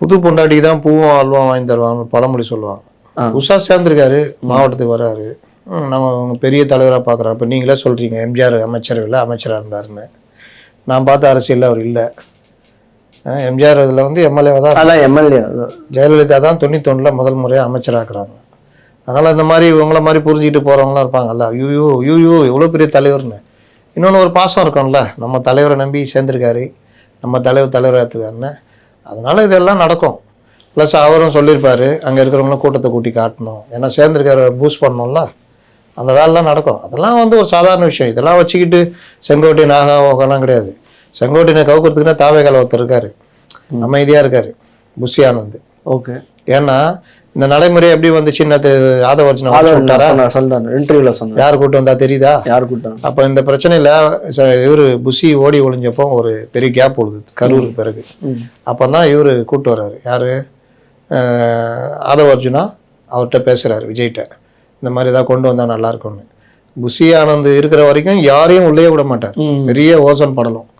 புது பொண்டாட்டிக்கு தான் பூவும் அல்வா வாங்கி தருவாங்க பழமொழி சொல்லுவாங்க. உஷா சேர்ந்துருக்காரு மாவட்டத்துக்கு வராரு நம்ம அவங்க பெரிய தலைவராக பார்க்குறோம் இப்போ நீங்களே சொல்கிறீங்க எம்ஜிஆர் அமைச்சரவையில் அமைச்சராக இருந்தாருன்னு. நான் பார்த்த அரசியலில் அவர் இல்லை. எம்ஜிஆர் இதில் வந்து எம்எல்ஏவாக தான் அதான் எம்எல்ஏ. ஜெயலலிதா தான் தொண்ணூத்தொன்னில் முதல் முறையாக அமைச்சராக்குறாங்க அதனால் இந்த மாதிரி இவங்கள மாதிரி புரிஞ்சுக்கிட்டு போகிறவங்களாம் இருப்பாங்கல்ல. யூயூ யூயூ எவ்வளோ பெரிய தலைவர்னு. இன்னொன்று ஒரு பாசம் இருக்கும்ல. நம்ம தலைவரை நம்பி சேர்ந்துருக்காரு. நம்ம தலைவர் தலைவர் ஏற்றுக்காருன்னு அதனால் இதெல்லாம் நடக்கும். ப்ளஸ் அவரும் சொல்லியிருப்பாரு அங்கே இருக்கிறவங்களும் கூட்டத்தை கூட்டி காட்டணும். ஏன்னா சேர்ந்துருக்காரு பூஸ்ட் பண்ணணும்ல. அந்த வேலைலாம் நடக்கும். அதெல்லாம் வந்து ஒரு சாதாரண விஷயம். இதெல்லாம் வச்சுக்கிட்டு செங்கோட்டை நாகாவோகெல்லாம் கிடையாது. செங்கோட்டையை கவுக்கிறதுக்குன்னா தாவேகால ஒருத்தர் இருக்காரு. அமைதியாக இருக்காரு. புஷி ஆனந்த் ஓகே. ஏன்னா இந்த நடைமுறை எப்படி வந்துச்சுன்னு ஆதவர்ஜன சொல்லிட்டாரா? சொன்னார் இன்டர்வியூல யார் கூட்டு வந்தா தெரியுதா? யார் கூட்டம் அப்போ இந்த பிரச்சனையில இவரு புஷி ஓடி ஒளிஞ்சப்போ ஒரு பெரிய கேப் விழுது கரூர் பிறகு. ம். அப்போ தான் இவர் கூட்டு வர்றாரு. யாரு? ஆதவ அர்ஜுனா அவர்கிட்ட பேசுறாரு விஜய்கிட்ட. இந்த மாதிரி ஏதாவது கொண்டு வந்தா நல்லா இருக்கும்னு. புஷி ஆனந்த் இருக்கிற வரைக்கும் யாரையும் உள்ளே விட மாட்டார். பெரிய ஓசோன் படலம்.